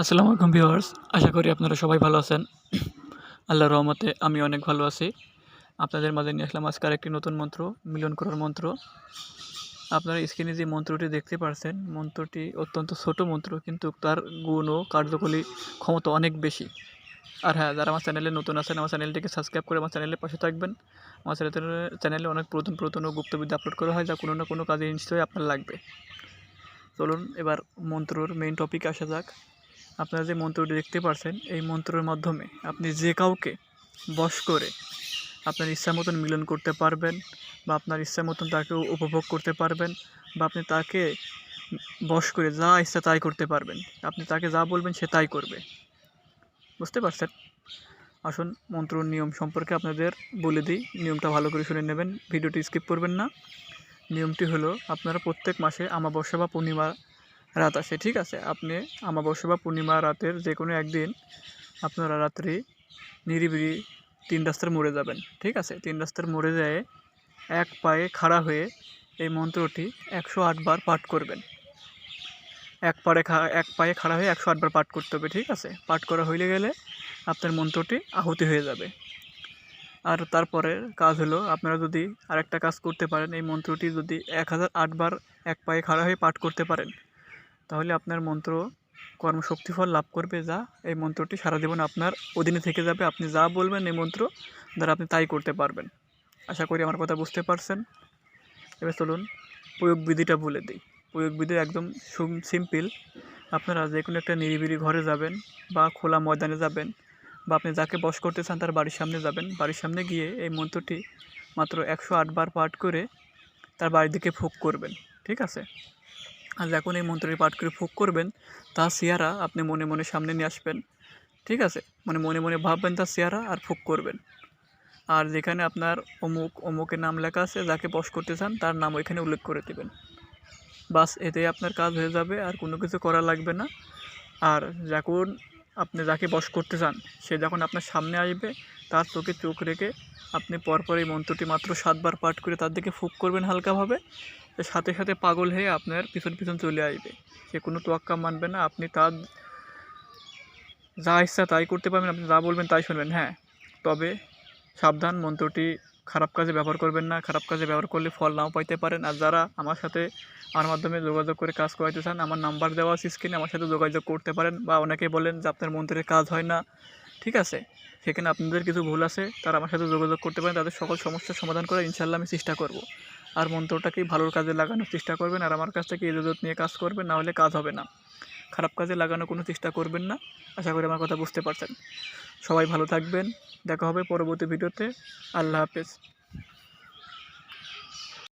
আসসালামু আলাইকুম ভিউয়ার্স, আশা করি আপনারা সবাই ভালো আছেন। আল্লাহর রহমতে আমি অনেক ভালো আছি। আপনাদের মাঝে নিয়ে আসলাম আজকে একটি নতুন মন্ত্র, মিলন করার মন্ত্র। আপনারা স্ক্রিনে যে মন্ত্রটি দেখতে পারছেন, মন্ত্রটি অত্যন্ত ছোট মন্ত্র, কিন্তু তার গুণ ও কার্যকরী ক্ষমতা অনেক বেশি। আর হ্যাঁ যারা আমার চ্যানেলে নতুন আছেন, আমার চ্যানেলটিকে সাবস্ক্রাইব করে আমার চ্যানেলের পাশে থাকবেন। আমার চ্যানেলে চ্যানেলে অনেক পুরাতন পুরাতন ও গুপ্তবিদ্যা আপলোড করা হয়, যা কোনো না কোনো কাজে নিশ্চয়ই আপনার লাগবে। চলুন এবার মন্ত্রর মেইন টপিকে আসা যাক। আপনারা যে মন্ত্রটি দেখতে পারছেন, এই মন্ত্রের মাধ্যমে আপনি যে কাউকে বশ করে আপনার ইচ্ছা মতন মিলন করতে পারবেন বা আপনার ইচ্ছা মতন তাকে উপভোগ করতে পারবেন বা আপনি তাকে বশ করে যা ইচ্ছা তাই করতে পারবেন, আপনি তাকে যা বলবেন সে তাই করবে। বুঝতে পারছেন? আসুন মন্ত্র নিয়ম সম্পর্কে আপনাদের বলে দিই, নিয়মটা ভালো করে শুনে নেবেন, ভিডিওটি স্কিপ করবেন না। নিয়মটি হলো, আপনারা প্রত্যেক মাসে আমাবস্যা বা পূর্ণিমা রাত আসে ঠিক আছে? আপনি আমাবস্যা বা পূর্ণিমা রাতের যে কোনো একদিন আপনারা রাত্রি নিরিবিলি তিন রাস্তার মোড়ে যাবেন, ঠিক আছে? তিন রাস্তার মোড়ে যেয়ে এক পায়ে খাড়া হয়ে এই মন্ত্রটি একশো আটবার পাঠ করবেন। এক খা- এক পায়ে খাড়া হয়ে একশো আটবার পাঠ করতে হবে, ঠিক আছে? পাঠ করা হইলে গেলে আপনার মন্ত্রটি আহুতি হয়ে যাবে। আর তারপরে কাজ হলো, আপনারা যদি আরেকটা কাজ করতে পারেন, এই মন্ত্রটি যদি এক হাজার আটবার এক পায়ে খাড়া হয়ে পাঠ করতে পারেন তাহলে আপনার মন্ত্র কর্মশক্তিফল লাভ করবে যা। এই মন্ত্রটি সারা জীবন আপনার অধীনে থেকে যাবে। আপনি যা বলবেন এই মন্ত্র দ্বারা আপনি তাই করতে পারবেন। আশা করি আমার কথা বুঝতে পারছেন। এবার চলুন প্রয়োগ বিধিটা বলে দিই। প্রয়োগ বিধি একদম সিম্পল আপনারা যে কোনো একটা নিরিবিলি ঘরে যাবেন বা খোলা ময়দানে যাবেন বা আপনি যাকে বস করতে চান তার বাড়ির সামনে যাবেন। বাড়ির সামনে গিয়ে এই মন্ত্রটি মাত্র একশো আটবার পাঠ করে তার বাড়ির দিকে ফুক করবেন। ঠিক আছে? আর যখন এই মন্ত্রটি পাঠ করে ফুক করবেন তার চেহারা আপনি মনে মনে সামনে নিয়ে আসবেন। ঠিক আছে? মানে মনে মনে ভাববেন তার চেহারা আর ফুক করবেন। আর যেখানে আপনার অমুক, অমুকের নাম লেখা আছে, যাকে বশ করতে চান, তার নাম ওইখানে উল্লেখ করে দেবেন। বাস এতে আপনার কাজ হয়ে যাবে, আর কোনো কিছু করা লাগবে না। আর যখন আপনি যাকে বশ করতে চান, সে যখন আপনার সামনে আসবে, তার চোখে চোখ রেখে আপনি পরপর এই মন্ত্রটি মাত্র সাতবার পাঠ করে তার দিকে ফুক করবেন হালকাভাবে। সাথে সাথে পাগল হয়ে আপনার পিছন পিছন চলে আসবে। সে কোনো তোয়াক্কা মানবে না, আপনি তার যা ইচ্ছা তাই করতে পারবেন, আপনি যা বলবেন তাই শুনবেন হ্যাঁ। তবে সাবধান, মন্ত্রটি খারাপ কাজে ব্যবহার করবেন না, খারাপ কাজে ব্যবহার করলে ফল নাও পাইতে পারেন। আর যারা আমার সাথে আমার মাধ্যমে যোগাযোগ করে কাজ করাইতে চান, আমার নাম্বার দেওয়া আছে স্ক্রিনে আমার সাথে যোগাযোগ করতে পারেন বা অনেকে বলেন যে আপনার মন্ত্রের কাজ হয় না, ঠিক আছে? সেখানে আপনাদের কিছু ভুল আছে, তারা আমার সাথে যোগাযোগ করতে পারেন, তাদের সকল সমস্যার সমাধান করার ইনশাল্লাহ আমি চেষ্টা করব। আর মন্ত্রটাকেই ভালোর কাজে লাগানোর চেষ্টা করবেন। আর আমার কাছ থেকে ইজাজত নিয়ে কাজ করবেন, না হলে কাজ হবে না। খারাপ কাজে লাগানোর কোনো চেষ্টা করবেন না। আশা করি আমার কথা বুঝতে পারছেন। সবাই ভালো থাকবেন। দেখা হবে পরবর্তী ভিডিওতে। আল্লাহ হাফেজ।